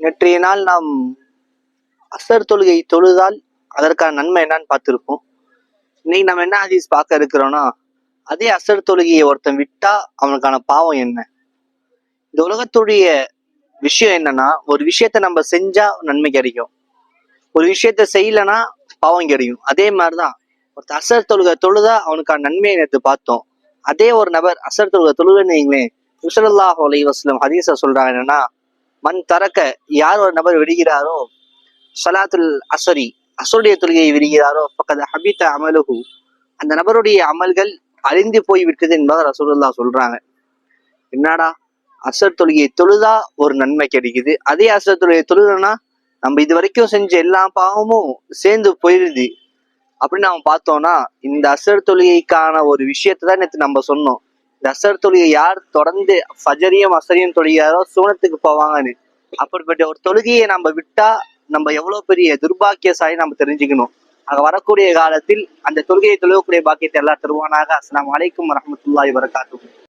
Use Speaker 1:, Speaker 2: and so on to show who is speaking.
Speaker 1: நேற்றைய நாள் நாம் அசர் தொழுகை தொழுதால் அதற்கான நன்மை என்னன்னு பார்த்துருப்போம். இன்னைக்கு நம்ம என்ன ஹதீஸ் பார்க்க இருக்கிறோம்னா அதே அசர் தொழுகையை ஒருத்தன் விட்டா அவனுக்கான பாவம் என்ன? இந்த உலகத்துடைய விஷயம் என்னன்னா ஒரு விஷயத்த நம்ம செஞ்சா நன்மை கிடைக்கும். ஒரு விஷயத்த செய்யலன்னா பாவம் கிடைக்கும். அதே மாதிரிதான் ஒருத்தர் அசர் தொழுகை தொழுதா அவனுக்கான நன்மையை நேற்று பார்த்தோம். அதே ஒரு நபர் அசர் தொழுகை தொழுதுன்னு வைங்களேன் ருசல்லாஹ் அலி வஸ்லம் ஹதீஸ சொல்றாங்க என்னன்னா மண் தரக்க யார் ஒரு நபர் விடுகிறாரோ சலாத்துல் அசரி அசருடைய தொழுகையை விடுகிறாரோ பக்கத்து ஹபித்த அமலுஹு. அந்த நபருடைய அமல்கள் அழிந்து போய் விட்டது என்பதை ரசூலுல்லா சொல்றாங்க. என்னடா? அசர் தொழுகையை தொழுதா ஒரு நன்மை கிடைக்குது. அதே அசர் தொழுகையை தொழுதுனா நம்ம இது வரைக்கும் செஞ்ச எல்லா பாவமும் சேர்ந்து போயிடுது அப்படின்னு நம்ம பார்த்தோம்னா இந்த அசர் தொழுகைக்கான ஒரு விஷயத்தை தான் நேற்று நம்ம சொன்னோம். நசர் தொழுகை யார் தொடர்ந்து ஃபஜரியும் அசரியும் தொழுகிறாரோ சூனத்துக்கு போவாங்கன்னு. அப்படிப்பட்ட ஒரு தொழுகையை நம்ம விட்டா நம்ம எவ்வளவு பெரிய துர்பாக்கியசாலி நம்ம தெரிஞ்சுக்கணும். அங்க வரக்கூடிய காலத்தில் அந்த தொழுகையை தொழுகக்கூடிய பாக்கியத்தை எல்லாம் தருவானாக. அஸ்லாம் வலைக்கும் வரமத்துல்லாய் வரகாத்துஹு